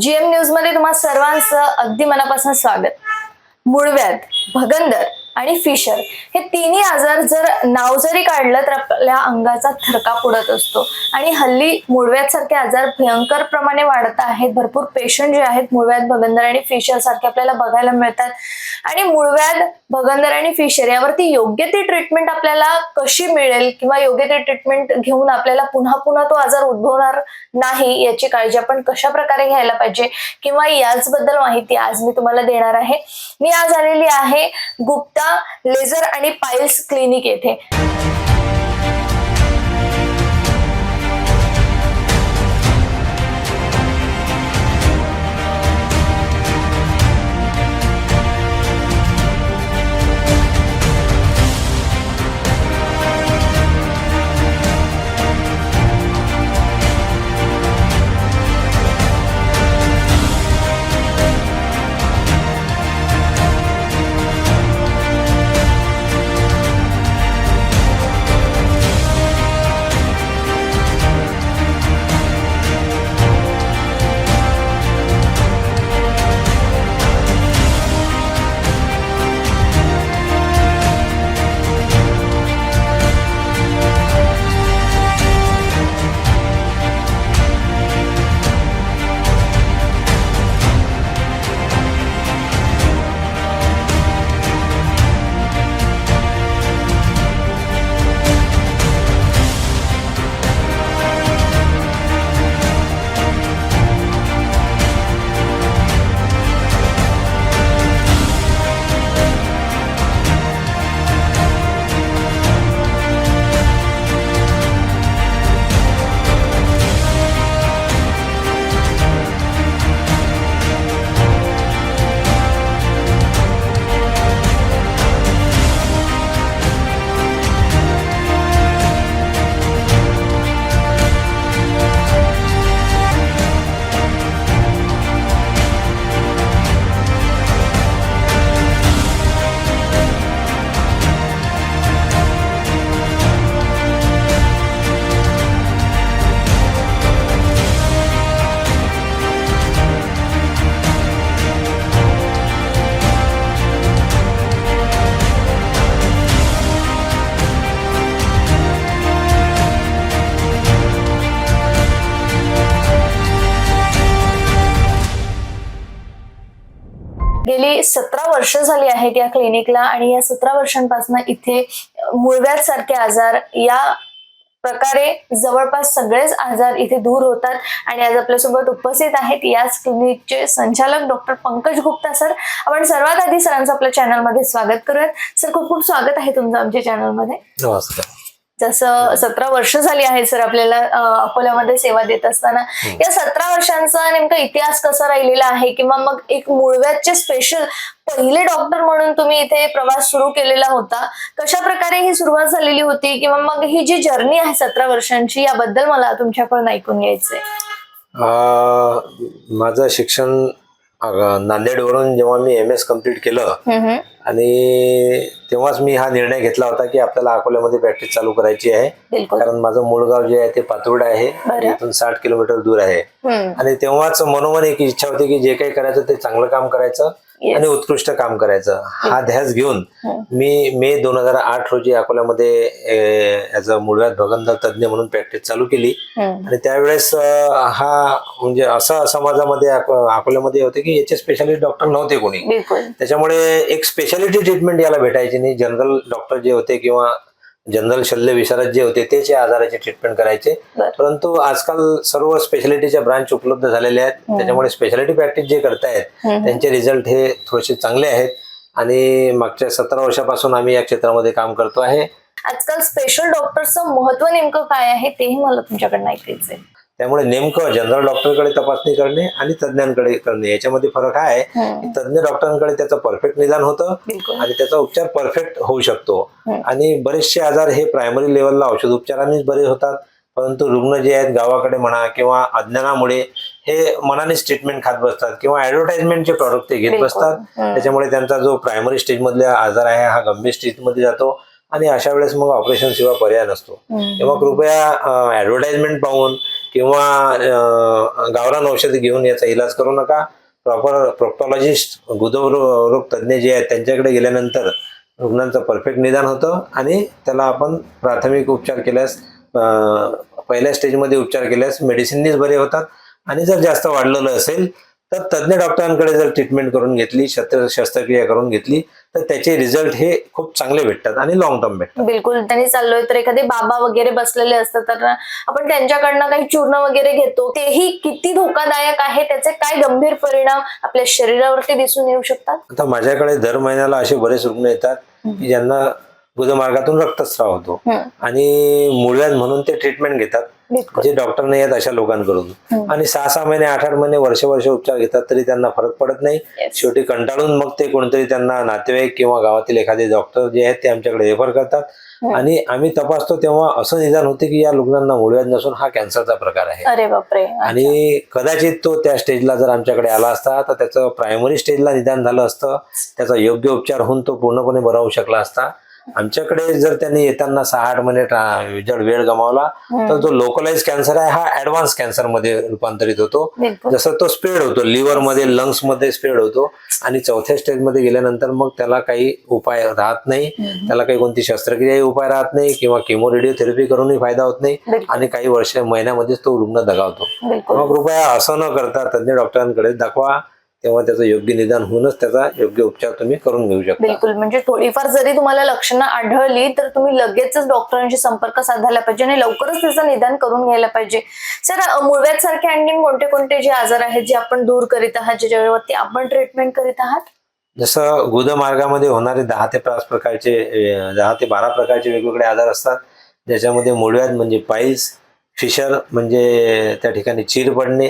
GM न्यूजमध्ये तुम्हा सर्वांचं अगदी मनापासून स्वागत. मुळव्यात भगंदर आणि फिशर हे तिन्ही आजार जर नाव जरी काढलं तर आपल्या अंगाचा थरका पुढत असतो. आणि हल्ली मुळव्यासारखे आजार भयंकर प्रमाणे वाढत आहेत. भरपूर पेशंट जे आहेत मुळव्यात भगंदर आणि फिशर सारखे आपल्याला बघायला मिळतात. आणि मूळव्याध भगंदर आणि फिशर यावरती योग्य ती ट्रीटमेंट आपल्याला कशी मिळेल किंवा योग्य ती ट्रीटमेंट घेऊन आपल्याला पुन्हा पुन्हा तो आजार उद्भवणार नाही याची काळजी आपण कशा प्रकारे घ्यायला पाहिजे? किंवा याचबद्दल माहिती आज मी तुम्हाला देणार आहे. मी आज आलेली आहे गुप्ता लेझर आणि पाईल्स क्लिनिक येथे. गेली सतरा वर्ष झाली आहेत या क्लिनिकला आणि या सतरा वर्षांपासून इथे मुळव्यासारखे आजार या प्रकारे जवळपास सगळेच आजार इथे दूर होतात. आणि आज आपल्यासोबत उपस्थित आहेत याच क्लिनिकचे संचालक डॉक्टर पंकज गुप्ता सर. आपण सर्वात आधी सरांचं आपल्या चॅनलमध्ये स्वागत करूयात. सर खूप खूप स्वागत आहे तुमचं आमच्या चॅनलमध्ये. नमस्कार. जसं सतरा वर्ष झाली आहेत सर आपल्याला अकोल्यामध्ये सेवा देत असताना. या सतरा वर्षांचा नेमका इतिहास कसा राहिलेला आहे? किंवा मग एक मूळव्याधचे स्पेशल पहिले डॉक्टर म्हणून तुम्ही इथे प्रवास सुरू केलेला होता कशा प्रकारे ही सुरुवात झालेली होती? किंवा मग ही जी जर्नी आहे सतरा वर्षांची याबद्दल मला तुमच्याकडून ऐकून घ्यायचंय. माझं शिक्षण नांदेडवरून जेव्हा मी एम एस कंप्लीट केलं. आणि तेव्हाच मी हा निर्णय घेतला होता की आपल्याला अकोल्यामध्ये प्रॅक्टिस चालू करायची आहे कारण माझं मूळ गाव जे आहे ते पातुर्ड आहे इथून साठ किलोमीटर दूर आहे. आणि तेव्हाच मनोमन एक इच्छा होती की जे काही करायचं ते चांगलं काम करायचं. आणि उत्कृष्ट काम करायचं. हा ध्यास घेऊन हम्म. मी मे दोन हजार आठ रोजी अकोल्यामध्ये ॲज अ मूळव्याध भगंदर तज्ज्ञ म्हणून प्रॅक्टिस चालू केली. हम्म. आणि त्यावेळेस हा म्हणजे असं समाजामध्ये अको- अकोल्यामध्ये होते की याचे स्पेशालिस्ट डॉक्टर नव्हते कोणी. त्याच्यामुळे एक स्पेशालिटी ट्रीटमेंट याला भेटायची नाही. जनरल डॉक्टर जे होते किंवा जनरल शल्य विशारद जे होते तेच या आजाराची ट्रीटमेंट करायचे. परंतु आजकाल सर्व स्पेशालिटीच्या ब्रांच उपलब्ध झालेल्या आहेत. त्याच्यामुळे स्पेशालिटी प्रॅक्टिस जे करतायत. त्यांचे रिझल्ट हे थोडेसे चांगले आहेत. आणि मागच्या सतरा वर्षापासून आम्ही या क्षेत्रामध्ये काम करतो आहे. आजकाल स्पेशल डॉक्टरचं महत्त्व नेमकं काय आहे तेही मला तुमच्याकडनं ऐकायचंय. त्यामुळे नेमकं जनरल डॉक्टरकडे तपासणी करणे आणि तज्ज्ञांकडे करणे याच्यामध्ये फरक आहे. की तज्ज्ञ डॉक्टरांकडे त्याचं परफेक्ट निदान होतं आणि त्याचा उपचार परफेक्ट होऊ शकतो हम्म. आणि बरेचसे आजार हे प्रायमरी लेवलला औषध उपचारांनीच बरे होतात परंतु रुग्ण जे आहेत गावाकडे म्हणा किंवा अज्ञानामुळे हे मनानेच ट्रीटमेंट खात बसतात किंवा ऍडव्हर्टाइजमेंटचे प्रॉडक्ट ते घेत. बसतात हम्म. त्याच्यामुळे त्यांचा जो प्रायमरी स्टेज मधला आजार आहे हा गंभीर स्टेजमध्ये जातो आणि अशा वेळेस मग ऑपरेशन शिवाय पर्याय नसतो. तेव्हा कृपया ऍडव्हर्टाइजमेंट पाहून किंवा गावरान औषधी घेऊन याचा इलाज करू नका. प्रॉपर प्रोक्टॉलॉजिस्ट गुदरोग तज्ज्ञ जे आहेत त्यांच्याकडे गेल्यानंतर रुग्णांचं परफेक्ट निदान होतं आणि त्याला आपण प्राथमिक उपचार केल्यास पहिल्या स्टेजमध्ये उपचार केल्यास मेडिसिननीच बरे होतात. आणि जर जास्त वाढलेलं असेल तर तज्ज्ञ डॉक्टरांकडे जर ट्रीटमेंट करून घेतली शस्त्र शस्त्रक्रिया करून घेतली तर त्याचे रिझल्ट हे खूप चांगले भेटतात आणि लॉंग टर्म भेटतात. बिलकुल त्यांनी चाललोय. तर एखादे बाबा वगैरे बसलेले असतात तर आपण त्यांच्याकडनं काही चूर्ण वगैरे घेतो. तेही किती धोकादायक आहे त्याचे काय गंभीर परिणाम आपल्या शरीरावरती दिसून येऊ शकतात? आता माझ्याकडे दर महिन्याला असे बरेच रुग्ण येतात की ज्यांना गुदमार्गातून रक्तस्राव होतो. आणि मूळव्याध म्हणून ते ट्रीटमेंट घेतात. जे डॉक्टर नाही आहेत अशा लोकांकडून. हम्म. आणि सहा सहा महिने आठ आठ महिने वर्ष वर्ष उपचार घेतात तरी त्यांना फरक पडत नाही. शेवटी कंटाळून मग ते कोणतरी त्यांना नातेवाईक किंवा गावातील एखादे डॉक्टर जे आहेत ते आमच्याकडे रेफर करतात. हम्म. आणि आम्ही तपासतो तेव्हा असं निदान होते की या रुग्णांना मूळव्याध नसून हा कॅन्सरचा प्रकार आहे. अरे बापरे. आणि कदाचित तो त्या स्टेजला जर आमच्याकडे आला असता तर त्याचं प्रायमरी स्टेजला निदान झालं असतं. त्याचा योग्य उपचार होऊन तो पूर्णपणे बरा होऊ शकला असता. आमच्याकडे जर त्यांनी येताना सहा आठ महिने जर वेळ गमावला तर जो लोकलाइज कॅन्सर आहे. हा ऍडव्हान्स कॅन्सरमध्ये रूपांतरित होतो. जसं तो स्प्रेड होतो लिव्हरमध्ये लंग्समध्ये स्प्रेड होतो आणि चौथ्या स्टेजमध्ये गेल्यानंतर मग त्याला काही उपाय राहत नाही. त्याला काही कोणती शस्त्रक्रियाही उपाय राहत नाही किंवा केमो रेडिओथेरपी करूनही फायदा होत नाही आणि काही वर्ष महिन्यामध्येच तो रुग्ण दगावतो. मग कृपया असं न करता तज्ञ डॉक्टरांकडे दाखवा. तेव्हा त्याचं योग्य निदान होऊनच त्याचा योग्य उपचार तुम्ही करून घेऊ शकता. बिलकुल म्हणजे थोडीफार जरी तुम्हाला लक्षणं आढळली तर तुम्ही लगेचच डॉक्टरांशी संपर्क साधायला पाहिजे आणि लवकरच त्याचं निदान करून घ्यायला पाहिजे. सर मुळव्यात सारखे आणखी कोणते कोणते जे आजार आहेत जे आपण दूर करीत आहात ज्याच्यावरती आपण ट्रीटमेंट करीत आहात? जसं गुदमार्गामध्ये होणारे दहा ते पाच प्रकारचे दहा ते बारा प्रकारचे वेगवेगळे आजार असतात. ज्याच्यामध्ये मूळव्याध म्हणजे पाईल्स फिशर म्हणजे त्या ठिकाणी चीर पडणे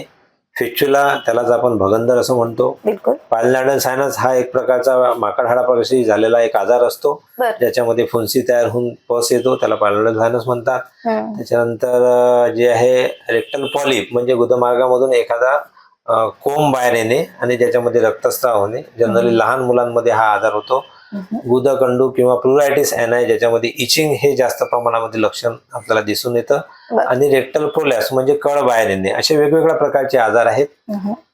फिच्युला त्यालाच आपण भगंदर असं म्हणतो. बिलकुल. पालनाडन सायनस हा एक प्रकारचा माकड हाडाप्रशी झालेला एक आजार असतो. ज्याच्यामध्ये फुंसी तयार होऊन पस येतो त्याला पालनाडन सायनस म्हणतात. त्याच्यानंतर जे आहे रेक्टल पॉलिप म्हणजे गुदमार्गामधून एखादा कोंब बाहेर येणे आणि ज्याच्यामध्ये रक्तस्राव होणे. जनरली लहान मुलांमध्ये हा आजार होतो. गुदकंडू किंवा प्लुरायटिस एनाय ज्याच्यामध्ये इचिंग हे जास्त प्रमाणामध्ये लक्षण आपल्याला दिसून येतं. आणि रेक्टल प्रोलॅस म्हणजे कळ बाहेर येणे असे वेगवेगळ्या प्रकारचे आजार आहेत.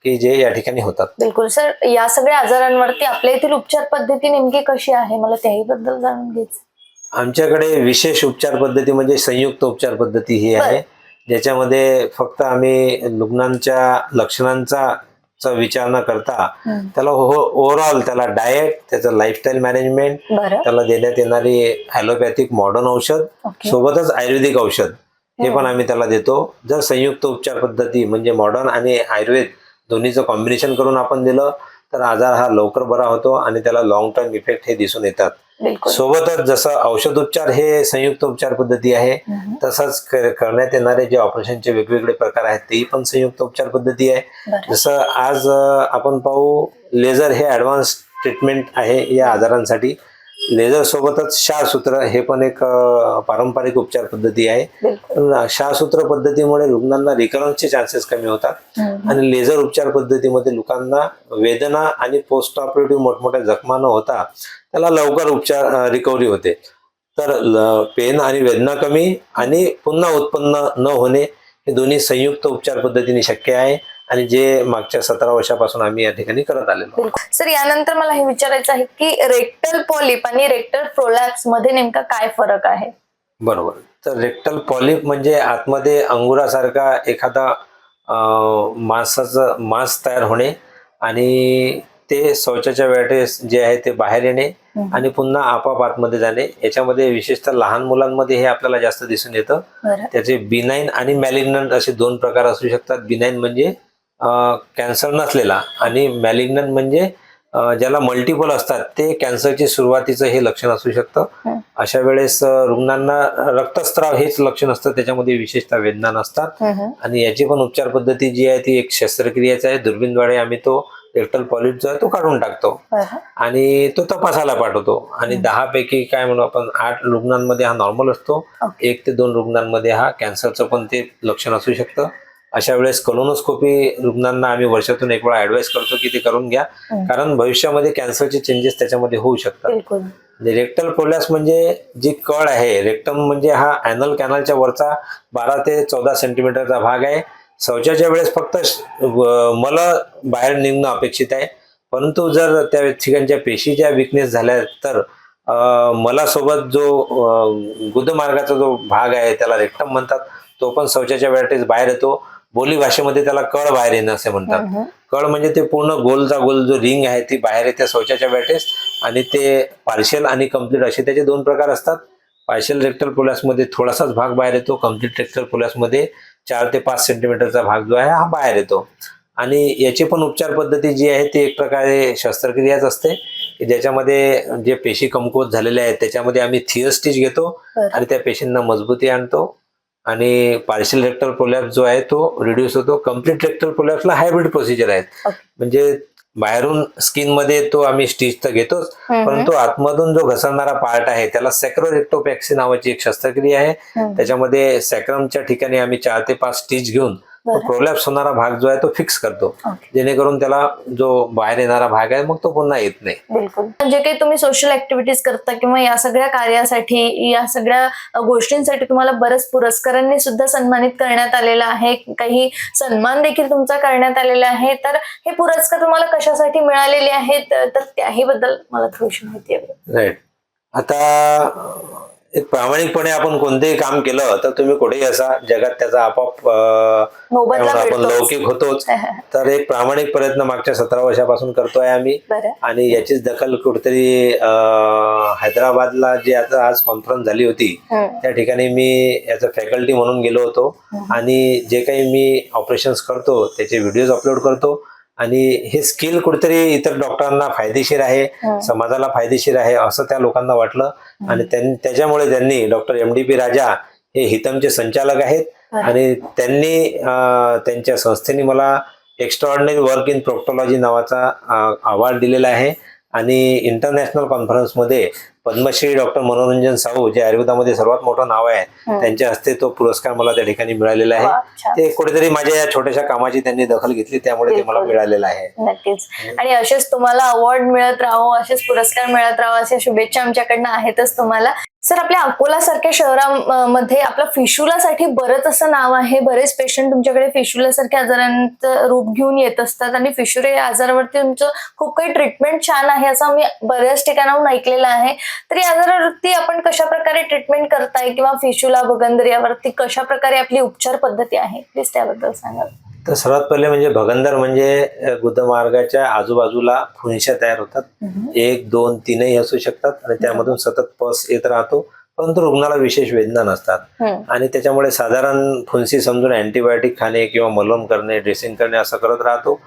की जे या ठिकाणी होतात. बिलकुल. सर या सगळ्या आजारांवरती आपल्या येथील उपचार पद्धती नेमकी कशी आहे? मला त्याही बद्दल जाणून घ्यायचं. आमच्याकडे विशेष उपचार पद्धती म्हणजे संयुक्त उपचार पद्धती ही आहे. ज्याच्यामध्ये फक्त आम्ही रुग्णांच्या लक्षणांचा चा विचार न करता. त्याला ओव्हरऑल त्याला डाएट त्याचं लाईफस्टाईल मॅनेजमेंट त्याला देण्यात येणारी ॲलोपॅथिक मॉडर्न औषध सोबतच आयुर्वेदिक औषध हे पण आम्ही त्याला देतो. जर संयुक्त उपचार पद्धती म्हणजे मॉडर्न आणि आयुर्वेद दोन्हीचं कॉम्बिनेशन करून आपण दिलं तर आजार हा लवकर बरा होतो आणि त्याला लॉंग टर्म इफेक्ट हे दिसून येतात. सोबतच जसं औषध उपचार हे संयुक्त उपचार पद्धती आहे. तसंच करण्यात येणारे जे ऑपरेशनचे वेगवेगळे प्रकार आहेत तेही पण संयुक्त उपचार पद्धती आहे. जसं आज आपण पाहू लेझर हे ऍडव्हान्स ट्रीटमेंट आहे या आजारांसाठी. लेझर सोबतच शासूत्र हे पण एक पारंपरिक उपचार पद्धती आहे. शासूत्र पद्धतीमुळे रुग्णांना रिकरन्सचे चान्सेस कमी होतात. आणि लेझर उपचार पद्धतीमध्ये लोकांना वेदना आणि पोस्ट ऑपरेटिव्ह मोठमोठ्या जखमा न होता त्याला लवकर उपचार रिकव्हरी होते. तर पेन आणि वेदना कमी आणि पुन्हा उत्पन्न न होणे हे दोन्ही संयुक्त उपचार पद्धतीने शक्य आहे. आणि जे मागच्या सतरा वर्षापासून आम्ही या ठिकाणी करत आलेलो सर यानंतर मला हे विचारायचं आहे की रेक्टल पॉलिप आणि रेक्टल प्रोलॅप्समध्ये नेमका काय फरक आहे? बरोबर. तर रेक्टल पॉलिप म्हणजे आतमध्ये अंगुरासारखा एखादा मांसाचं मांस तयार होणे आणि ते शौचाच्या वेळेस जे आहे ते बाहेर येणे. आणि पुन्हा आपाप आतमध्ये जाणे. याच्यामध्ये विशेषतः लहान मुलांमध्ये हे आपल्याला जास्त दिसून येतं. त्याचे बिनाईन आणि मॅलिग्नंट असे दोन प्रकार असू शकतात. बिनाईन म्हणजे कॅन्सर नसलेला आणि मॅलिग्नंट म्हणजे ज्याला मल्टिपल असतात ते कॅन्सरची सुरुवातीचं हे लक्षण असू शकतं. अशा वेळेस रुग्णांना रक्तस्राव हेच लक्षण असतं त्याच्यामध्ये विशेषतः वेदना नसतात. आणि याची पण उपचार पद्धती जी आहे ती एक शस्त्रक्रियाच आहे. दुर्बीनद्वारे आम्ही तो रेक्टल पॉलिप जो आहे तो काढून टाकतो. आणि तो तपासायला पाठवतो. आणि दहा पैकी काय म्हणू आपण आठ रुग्णांमध्ये हा नॉर्मल असतो. एक ते दोन रुग्णांमध्ये हा कॅन्सरचं पण ते लक्षण असू शकतं. अशा वेळेस कॉलोनोस्कोपी रुग्णांना आम्ही वर्षातून एक वेळा ऍडवाइस करतो की ते करून घ्या. हं. कारण भविष्यामध्ये कॅन्सरचे चेंजेस त्याच्यामध्ये होऊ शकतात. रेक्टल प्रोलॅप्स म्हणजे जी कळ आहे रेक्टम म्हणजे हा अॅनल कॅनलच्या वरचा बारा ते चौदा सेंटीमीटरचा भाग आहे. शौचाच्या वेळेस फक्त मल बाहेर निघणं अपेक्षित आहे. परंतु जर त्या ठिकाणच्या पेशी ज्या विकनेस झाल्या तर मलासोबत जो गुदमार्गाचा जो भाग आहे त्याला रेक्टम म्हणतात तो पण शौचाच्या वेळेस बाहेर येतो. बोली भाषेमध्ये त्याला कळ बाहेर येणं असे म्हणतात. कळ म्हणजे ते पूर्ण गोलचा गोल जो रिंग आहे ती बाहेर येते शौचाच्या वेळेस आणि ते पार्शियल आणि कंप्लीट असे त्याचे दोन प्रकार असतात पार्शियल रेक्टलमध्ये थोडासाच भाग बाहेर येतो कंप्लीट रेक्टलमध्ये चार ते पाच सेंटीमीटरचा भाग जो आहे हा बाहेर येतो आणि याची पण उपचार पद्धती जी आहे ती एक प्रकारे शस्त्रक्रियाच असते की ज्याच्यामध्ये जे पेशी कमकुवत झालेल्या आहेत त्याच्यामध्ये आम्ही थिअर स्टिच घेतो. आणि त्या पेशींना मजबूती आणतो आणि पार्शियल रेक्टल प्रोलॅप्स जो आहे तो रिड्यूस होतो कंप्लीट रेक्टल प्रोलॅप्सला हायब्रिड प्रोसिजर आहेत. म्हणजे बाहेरून स्किनमध्ये तो आम्ही स्टिच तर घेतोच. परंतु आतमधून जो घसरणारा पार्ट आहे त्याला सॅक्रोरेक्टोपॅक्सी नावाची एक शस्त्रक्रिया आहे. त्याच्यामध्ये सॅक्रमच्या ठिकाणी आम्ही चार ते पाच स्टिच घेऊन. प्रोलॅप्स होणारा भाग जो आहे तो फिक्स करतो. जेणेकरून त्याला जो बाहेर येणारा भाग आहे मग तो पुन्हा येत नाही. बिलकुल. जे काही तुम्ही सोशल ऍक्टिव्हिटीज करता किंवा या सगळ्या कार्यासाठी या सगळ्या गोष्टींसाठी तुम्हाला बरेच पुरस्कारांनी सुद्धा सन्मानित करण्यात आलेलं आहे. काही सन्मान देखील तुमचा करण्यात आलेला आहे. तर हे पुरस्कार तुम्हाला कशासाठी मिळालेले आहेत? तर त्याही बद्दल मला थोडीशी माहिती हवी. राईट आता एक प्रामाणिकपणे आपण कोणतेही काम केलं तर तुम्ही कुठेही असा जगात त्याचा आपोआप आपण. लौकिक होतोच. तर एक प्रामाणिक प्रयत्न मागच्या सतरा वर्षापासून करतोय आम्ही. आणि याचीच दखल कुठेतरी हैदराबादला जी आता आज कॉन्फरन्स झाली होती. त्या ठिकाणी मी याचं फॅकल्टी म्हणून गेलो होतो. आणि जे काही मी ऑपरेशन्स करतो त्याचे व्हिडिओज अपलोड करतो. आणि हे स्किल कुठेतरी इतर डॉक्टरांना फायदेशीर आहे हम्म. समाजाला फायदेशीर आहे असं त्या लोकांना वाटलं आणि त्यां- त्याच्यामुळे त्यांनी doctor M D P Raja हे हितमचे संचालक आहेत बरं. आणि त्यांनी त्यांच्या संस्थेने मला एक्स्ट्रॉर्डनरी वर्क इन प्रोक्टॉलॉजी नावाचा अवॉर्ड दिलेला आहे आणि इंटरनॅशनल कॉन्फरन्समध्ये पद्मश्री डॉक्टर मनोरंजन साहू जे आयुर्वेदामध्ये सर्वात मोठं नाव आहे. त्यांच्या हस्ते तो पुरस्कार मला त्या ठिकाणी मिळालेला आहे. ते कुठेतरी माझ्या या छोट्याशा कामाची त्यांनी दखल घेतली त्यामुळे ते मला. मिळालेलं आहे नक्कीच आणि असेच तुम्हाला अवॉर्ड मिळत राहो असेच पुरस्कार मिळत राहो अशा शुभेच्छा आमच्याकडनं आहेतच तुम्हाला सर आपल्या अकोलासारख्या शहरामध्ये आपलं फिशुलासाठी बरंच असं नाव आहे. बरेच पेशंट तुमच्याकडे फिशुलासारख्या आजारांचं रूप घेऊन येत असतात आणि फिशुला या आजारावरती तुमचं खूप काही ट्रीटमेंट छान आहे असं आम्ही बऱ्याच ठिकाणाहून ऐकलेलं आहे. तर या आजारावरती आपण कशा प्रकारे ट्रीटमेंट करताय किंवा फिशुला भगंदर यावरती कशा प्रकारे आपली उपचार पद्धती आहे प्लीज त्याबद्दल सांगा. तर सर्वात पहिले म्हणजे भगंदर म्हणजे अ, गुदमार्गाच्या आजूबाजूला फुंशा तयार होतात. एक दोन तीनही असू शकतात आणि त्यामधून सतत पस येत राहतो. परंतु रुग्णाला विशेष वेदना नसतात. आणि त्याच्यामुळे साधारण फुंसी समजून अँटीबायोटिक खाणे किंवा मलम करणे ड्रेसिंग करणे असं करत राहतो.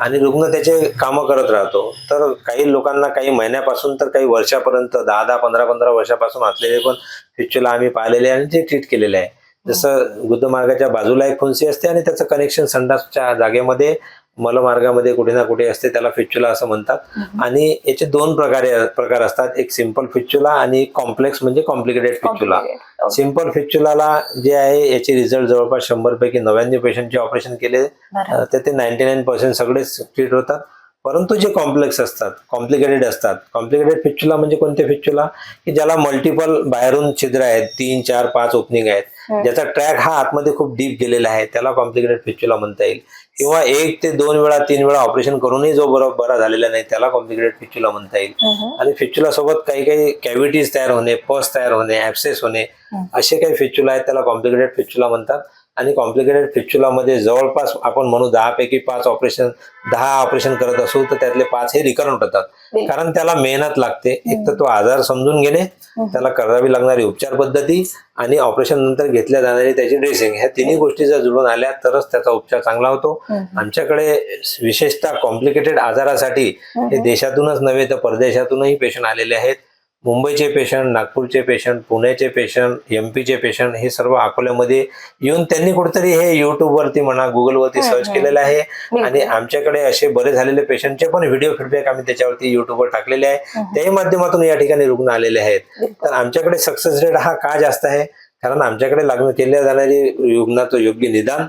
आणि रुग्ण त्याचे कामं करत राहतो. तर काही लोकांना काही महिन्यापासून तर काही वर्षापर्यंत दहा दहा पंधरा पंधरा वर्षापासून असलेले पण फिच्युला आम्ही पाहिलेले आणि ते ट्रीट केलेले आहे. जसं गुदमार्गाच्या बाजूला एक फुंसी असते आणि त्याचं कनेक्शन संडासच्या जागेमध्ये मलमार्गामध्ये कुठे ना कुठे असते त्याला फिच्युला असं म्हणतात. आणि याचे दोन प्रकारे प्रकार असतात. एक सिंपल फिच्युला आणि एक कॉम्प्लेक्स म्हणजे कॉम्प्लिकेटेड फिच्युला. सिंपल फिच्युलाला जे आहे याचे रिझल्ट जवळपास शंभर पैकी नव्याण्णव पेशंटचे ऑपरेशन केले तर ते नाईन्टी नाईन पर्सेंट सगळेच ट्रीट होतात. परंतु जे कॉम्प्लेक्स असतात कॉम्प्लिकेटेड असतात कॉम्प्लिकेटेड फिच्युला म्हणजे कोणते फिच्युला की ज्याला मल्टिपल बाहेरून छिद्र आहेत तीन चार पाच ओपनिंग आहेत. ज्याचा ट्रॅक हा आतमध्ये खूप डीप गेलेला आहे त्याला कॉम्प्लिकेटेड फिच्युला म्हणता येईल किंवा एक ते दोन वेळा तीन वेळा ऑपरेशन करूनही जो बरा बरा झालेला नाही त्याला कॉम्प्लिकेटेड फिच्युला म्हणता येईल. आणि फिच्युला सोबत काही काही कॅव्हिटीज तयार होणे पस तयार होणे ऍप्सेस होणे. असे काही फिच्युला आहेत त्याला कॉम्प्लिकेटेड फिच्युला म्हणतात आणि कॉम्प्लिकेटेड फिच्युला मध्ये जवळपास आपण म्हणू दहा पैकी पाच ऑपरेशन दहा ऑपरेशन करत असू तर त्यातले पाच हे रिकरंट होतात. कारण त्याला मेहनत लागते. एक तर तो आजार समजून घेणे त्याला करावी लागणारी उपचार पद्धती आणि ऑपरेशन नंतर घेतल्या जाणारी त्याची ड्रेसिंग ह्या तिन्ही गोष्टी जर जुळून आल्या तरच त्याचा उपचार चांगला होतो. आमच्याकडे विशेषतः कॉम्प्लिकेटेड आजारासाठी हे देशातूनच नव्हे तर परदेशातूनही पेशंट आलेले आहेत. मुंबईचे पेशंट नागपूरचे पेशंट पुण्याचे पेशंट एम पीचे पेशंट हे सर्व अकोल्यामध्ये येऊन त्यांनी कुठेतरी हे युट्यूबवरती म्हणा गुगलवरती सर्च. केलेलं आहे. आणि आमच्याकडे असे बरे झालेले पेशंटचे पण व्हिडिओ फीडबॅक आम्ही त्याच्यावरती युट्यूबवर टाकलेले आहे. त्याही माध्यमातून या ठिकाणी रुग्ण आलेले आहेत. तर आमच्याकडे सक्सेस रेट हा का जास्त आहे कारण आमच्याकडे लागण केल्या जाणारी रुग्णाचं योग्य निदान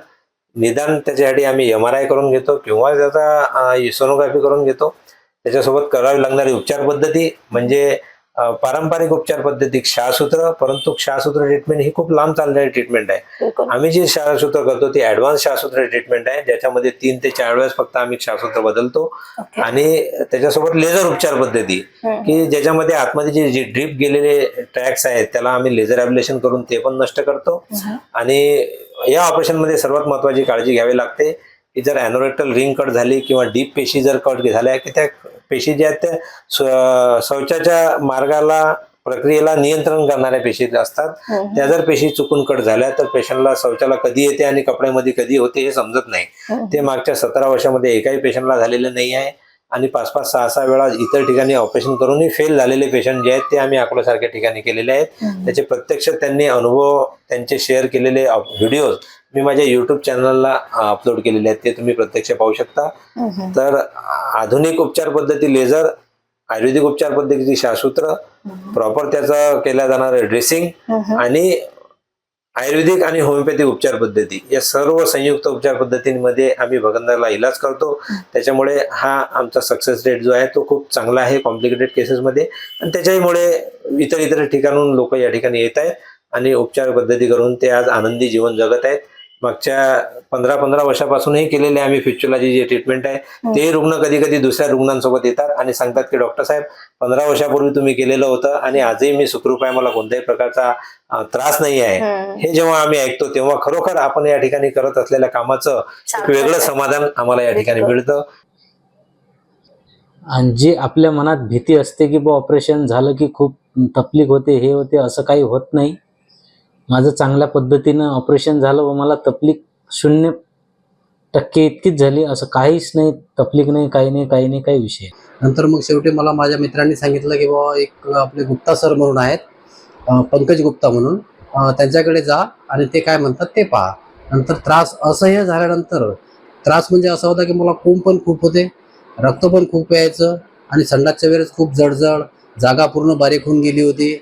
निदान त्याच्यासाठी आम्ही एम आर आय करून घेतो किंवा त्याचा सोनोग्राफी करून घेतो त्याच्यासोबत करावी लागणारी उपचार पद्धती म्हणजे पारंपरिक उपचार पद्धती क्षासूत्र परंतु क्षासूत्र ट्रीटमेंट ही खूप लांब चालणारी ट्रीटमेंट आहे. आम्ही जे क्षासूत्र करतो ती ऍडव्हान्स क्षासूत्र ट्रीटमेंट आहे. ज्याच्यामध्ये तीन ते चार वेळेस फक्त आम्ही क्षासूत्र बदलतो. आणि त्याच्यासोबत लेझर उपचार पद्धती. की ज्याच्यामध्ये आतमध्ये जे जे ड्रीप गेलेले ट्रॅक्स आहेत त्याला आम्ही लेझर ॲब्लेशन करून ते पण नष्ट करतो. आणि या ऑपरेशनमध्ये सर्वात महत्वाची काळजी घ्यावी लागते की जर अॅनोरेक्टल रिंग कट झाली किंवा डीप पेशी जर कट झाल्या की त्या पेशी ज्या आहेत त्या शौचाच्या मार्गाला प्रक्रियेला नियंत्रण करणाऱ्या पेशी असतात हम्म. त्या जर पेशी चुकून कट झाल्या तर पेशंटला शौचाला कधी येते आणि कपड्यामध्ये कधी होते हे समजत नाही हम्म. ते मागच्या सतरा वर्षामध्ये एकाही पेशंटला झालेलं नाही आहे आणि पाच पाच सहा सहा वेळा इतर ठिकाणी ऑपरेशन करूनही फेल झालेले पेशंट जे आहेत ते आम्ही अकोल्यासारख्या ठिकाणी केलेले आहेत. त्याचे प्रत्यक्ष त्यांनी अनुभव त्यांचे शेअर केलेले व्हिडिओज मी माझ्या युट्यूब चॅनलला अपलोड केलेले आहेत ते तुम्ही प्रत्यक्ष पाहू शकता. तर आधुनिक उपचार पद्धती लेझर आयुर्वेदिक उपचार पद्धतीची शासूत्र प्रॉपर त्याचं केल्या जाणारं ड्रेसिंग. आणि आयुर्वेदिक आणि होमिओपॅथिक उपचार पद्धती या सर्व संयुक्त उपचार पद्धतींमध्ये आम्ही भगंदरला इलाज करतो. त्याच्यामुळे हा आमचा सक्सेस रेट जो आहे तो खूप चांगला आहे कॉम्प्लिकेटेड केसेसमध्ये आणि त्याच्यामुळे इतर इतर ठिकाणून लोक या ठिकाणी येत आहेत आणि उपचार पद्धती करून ते आज आनंदी जीवन जगत आहेत. मागच्या पंधरा पंधरा वर्षापासूनही केलेले आम्ही फिच्युलाची जी ट्रीटमेंट आहे ते रुग्ण कधी कधी दुसऱ्या रुग्णांसोबत येतात आणि सांगतात की डॉक्टर साहेब पंधरा वर्षापूर्वी तुम्ही केलेलं होतं आणि आजही मी सुखरूप आहे मला कोणत्याही प्रकारचा त्रास नाही आहे. हम्म. हे जेव्हा आम्ही ऐकतो तेव्हा खरोखर आपण या ठिकाणी करत असलेल्या कामाचं एक वेगळं समाधान आम्हाला या ठिकाणी मिळतं. आणि जी आपल्या मनात भीती असते की बा ऑपरेशन झालं की खूप तकलीफ होते हे होते असं काही होत नाही. माझं चांगल्या पद्धतीनं ऑपरेशन झालं व मला तकलीफ शून्य टक्के इतकीच झाली. असं काहीच नाही तकलीफ नाही काही नाही काही नाही काही विषय नंतर मग शेवटी मला माझ्या मित्रांनी सांगितलं की बाबा एक आपले गुप्ता सर म्हणून आहेत पंकज गुप्ता म्हणून. त्यांच्याकडे जा आणि ते काय म्हणतात ते पहा. नंतर त्रास असह्य झाल्यानंतर त्रास म्हणजे असा होता की मला कोंब पण खूप होते रक्त पण खूप यायचं आणि संडासच्या वेळेस खूप जडजड जागा पूर्ण बारीक होऊन गेली होती.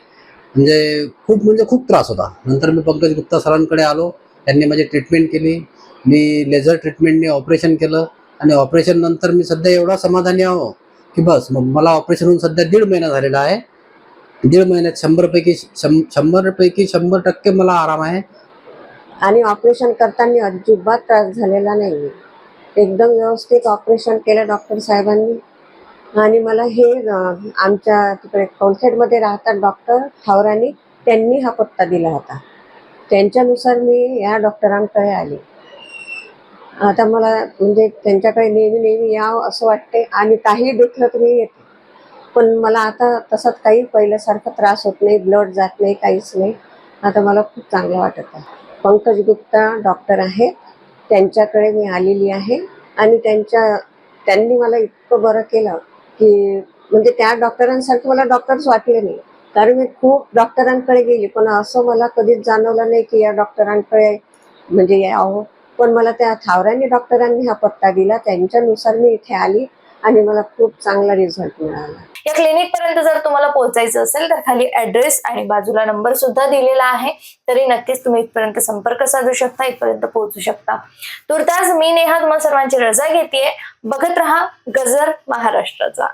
म्हणजे खूप म्हणजे खूप त्रास होता. नंतर मी पंकज गुप्ता सरांकडे आलो. त्यांनी माझी ट्रीटमेंट केली. मी लेझर ट्रीटमेंटने ऑपरेशन केलं. आणि ऑपरेशन नंतर मी सध्या एवढा समाधानी आहो की बस मग मला ऑपरेशन होऊन सध्या दीड महिना झालेला आहे. दीड महिन्यात शंभरपैकी शं शंभरपैकी शंभर टक्के मला आराम आहे. आणि ऑपरेशन करताना अजिबात त्रास झालेला नाही एकदम व्यवस्थित ऑपरेशन केलं डॉक्टर साहेबांनी. आणि मला हे आमच्या तिकडे कौलखेडमध्ये राहतात डॉक्टर ठावरानी त्यांनी हा पत्ता दिला होता. त्यांच्यानुसार मी या डॉक्टरांकडे आले. आता मला म्हणजे त्यांच्याकडे नेहमी नेहमी यावं असं वाटते आणि काही दुखलं तुम्ही मी येते. पण मला आता तसंच काही पहिल्यासारखा त्रास होत नाही ब्लड जात नाही काहीच नाही. आता मला खूप चांगलं वाटत आहे. पंकज गुप्ता डॉक्टर आहेत त्यांच्याकडे मी आलेली आहे. आणि त्यांच्या त्यांनी मला इतकं बरं केलं. की म्हणजे त्या डॉक्टरांसारखं मला डॉक्टर्स वाटले नाही. कारण मी खूप डॉक्टरांकडे गेली. पण असं मला कधीच जाणवलं नाही की या डॉक्टरांकडे म्हणजे यावं पण मला त्या थावऱ्यांनी डॉक्टरांनी हा पत्ता दिला. त्यांच्यानुसार मी इथे आली. आणि मला खूप चांगला रिझल्ट मिळाला. या क्लिनिक पर्यंत जर तुम्हाला पोहोचायचं असेल तर खाली ऍड्रेस आणि बाजूला नंबर सुद्धा दिलेला आहे. तरी नक्कीच तुम्ही इथपर्यंत संपर्क साधू शकता इथपर्यंत पोहोचू शकता. तुर्तास मी नेहा तुम्हाला सर्वांची रजा घेते बघत रहा गजर महाराष्ट्राचा.